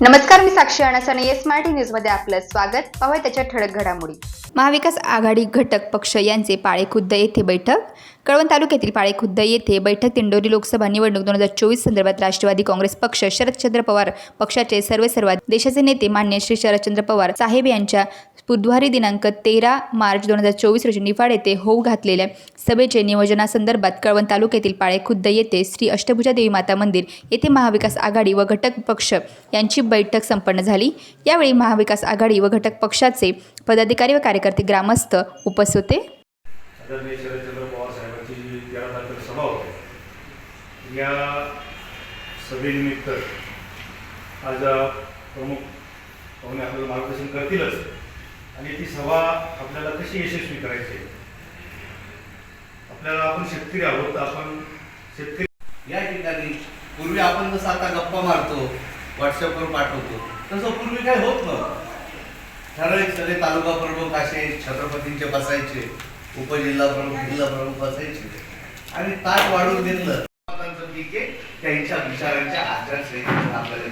नमस्कार मी साक्षी अणासाने एस मराठी न्यूजमध्ये आपलं स्वागत. पाहूया त्याच्या ठळक घडामोडी. महाविकास आघाडी घटक पक्ष यांचे पाळेखुद्द येथे बैठक. कळवण तालुक्यातील पाळेखुद्द येथे बैठक दिंडोरी लोकसभा निवडणूक दोन हजार चोवीस संदर्भात राष्ट्रवादी काँग्रेस पक्ष शरदचंद्र पवार पक्षाचे सर्वे सर्वात देशाचे नेते मान्य श्री शरदचंद्र पवार साहेब यांच्या बुधवारी दिनांक तेरा मार्च दोन हजार चोवीस रोजी निफाड येथे होऊ घातलेल्या सभेचे नियोजनासंदर्भात कळवण तालुक्यातील पाळेखुद्द येथे श्री अष्टभुजा देवी माता मंदिर येथे महाविकास आघाडी व घटक पक्ष यांची बैठक संपन्न झाली. यावेळी महाविकास आघाडी व घटक पक्षाचे पदाधिकारी व कार्यकर्ते ग्रामस्थ उपस्थित होते. तारखेला या सभेनिमित्त आज प्रमुख पाहुणे आपल्याला मार्गदर्शन करतीलच. आणि ती सभा आपल्याला कशी यशस्वी करायची? आपल्याला आपण शेतकरी आहोत आपण शेतकरी या ठिकाणी पूर्वी आपण जसं आता गप्पा मारतो व्हॉट्सअपवर पाठवतो तसं पूर्वी काय होत नव्हतं. ठराविक सगळे तालुका प्रमुख असे छत्रपतींचे बसायचे उपजिल्हा प्रमुख जिल्हा प्रमुख बसायचे. आणि ताट वाढून घेतलं त्यांच्या विचारांच्या आचारसंहितेतून आपल्याला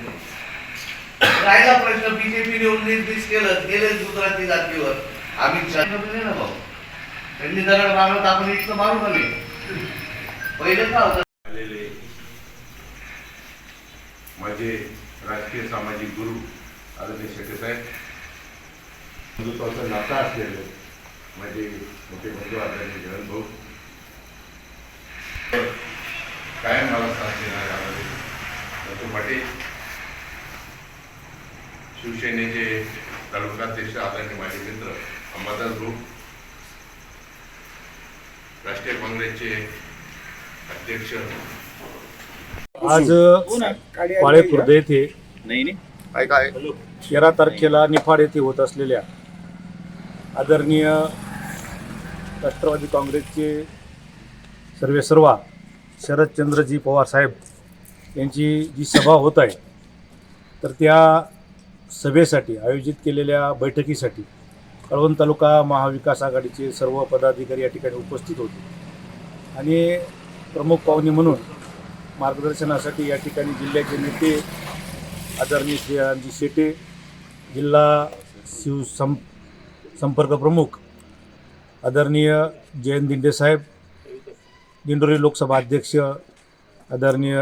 राहिला प्रश्न बीजेपीने उन्नीस केलं गेले गुजराती जातीवर. आम्ही ना भाऊ त्यांनी दगड मारत आपण इथलं मारू नये. पहिलं का होतं. आलेले माझे राजकीय सामाजिक गुरु आदरणीय शेट्टे साहेब. बंधुत्वाचं नातं असलेले माझे मोठे बंधू आदरणीय जयंत भाऊ. कायम मला साथ देणारे आम्हाला दत्तू पाटील शिवसेनेचे तालुकाध्यक्ष आदरणीय माझे मित्र अंबादास भाऊ राष्ट्रीय काँग्रेसचे अध्यक्ष. आज पाळे खुर्द येथे तेरा तारखेला निफाड येथे होत असलेल्या आदरणीय राष्ट्रवादी काँग्रेसचे सर्वे सर्वा शरदचंद्रजी पवार साहेब यांची जी सभा होत आहे तर त्या सभेसाठी आयोजित केलेल्या बैठकीसाठी कळवण तालुका महाविकास आघाडीचे सर्व पदाधिकारी या ठिकाणी उपस्थित होते. आणि प्रमुख पाहुणे म्हणून मार्गदर्शनासाठी या ठिकाणी जिल्ह्याचे नेते आदरणीय श्री शेटे जिल्हा शिव सं संपर्क प्रमुख आदरणीय जयंत दिंडे साहेब दिंडोरी लोकसभा अध्यक्ष आदरणीय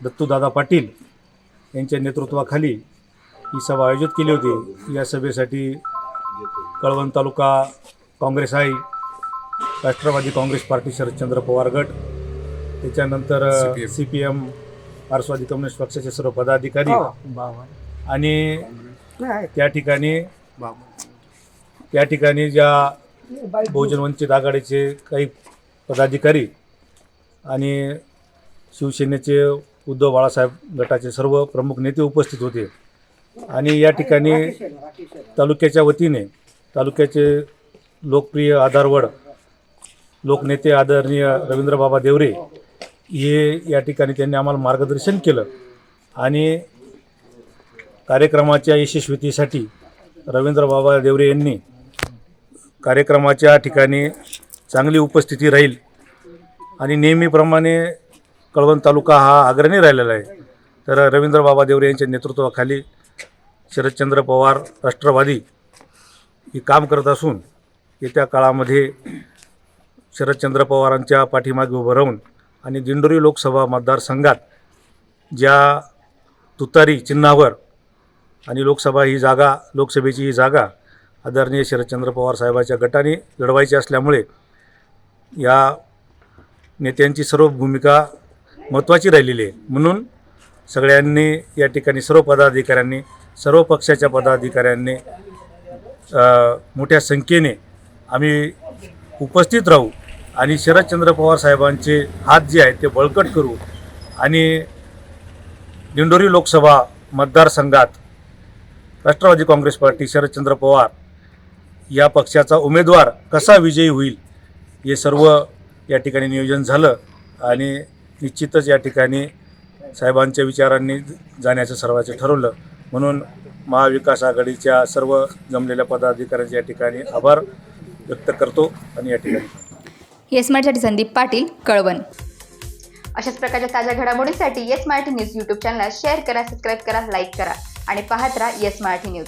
दत्तूदादा पाटील यांच्या नेतृत्वाखाली ही सभा आयोजित केली होती. या सभेसाठी कळवण तालुका काँग्रेस आहे. राष्ट्रवादी काँग्रेस पार्टी शरदचंद्र पवार गट. त्याच्यानंतर सी पी एम. मार्क्सवादी कम्युनिस्ट पक्षाचे सर्व पदाधिकारी आणि त्या ठिकाणी त्या ठिकाणी ज्या बहुजन वंचित आघाडीचे काही पदाधिकारी आणि शिवसेनेचे उद्धव बाळासाहेब गटाचे सर्व प्रमुख नेते उपस्थित होते. आणि या ठिकाणी तालुक्याच्या वतीने तालुक्याचे लोकप्रिय आधारवड लोकनेते आदरणीय रवींद्रबाबा देवरे हे या ठिकाणी त्यांनी आम्हाला मार्गदर्शन केलं. आणि कार्यक्रमाच्या यशस्वीतेसाठी रवींद्रबाबा देवरे यांनी कार्यक्रमाच्या ठिकाणी चांगली उपस्थिती राहील. आणि नेहमीप्रमाणे कळवण तालुका हा अग्रणी राहिलेला आहे. तर रवींद्रबाबा देवरे यांच्या नेतृत्वाखाली शरदचंद्र पवार राष्ट्रवादी ही काम करत असून येत्या काळामध्ये शरदचंद्र पवारांच्या पाठीमागे उभं राहून आणि दिंडोरी लोकसभा मतदारसंघात ज्या तुतारी चिन्हावर आणि लोकसभा ही जागा लोकसभेची ही जागा आदरणीय शरदचंद्र पवार साहेबाच्या गटाने लढवायची असल्यामुळे या नेत्यांची सर्व भूमिका महत्त्वाची राहिलेली आहे. म्हणून सगळ्यांनी या ठिकाणी सर्व पदाधिकाऱ्यांनी सर्व पक्षाच्या पदाधिकाऱ्यांनी मोठ्या संख्येने आम्ही उपस्थित राहू आणि शरदचंद्र पवार साहेबांचे हात जे आहेत ते बळकट करू आणि दिंडोरी लोकसभा मतदारसंघात राष्ट्रवादी काँग्रेस पार्टी शरदचंद्र पवार या पक्षाचा उमेदवार कसा विजयी होईल हे सर्व या ठिकाणी नियोजन झालं आणि निश्चितच या ठिकाणी साहेबांच्या विचारांनी जाण्याचं सर्वांचं ठरवलं. म्हणून महाविकास आघाडीच्या सर्व जमलेल्या पदाधिकाऱ्यांचे या ठिकाणी आभार व्यक्त करतो आणि या ठिकाणी येस मराठीसाठी संदीप पाटील कळवण. अशाच प्रकारच्या ताज्या घडामोडींसाठी येस मराठी न्यूज यूट्यूब चॅनलला शेअर करा सबस्क्राईब करा लाईक करा आणि पाहत राहा येस मराठी न्यूज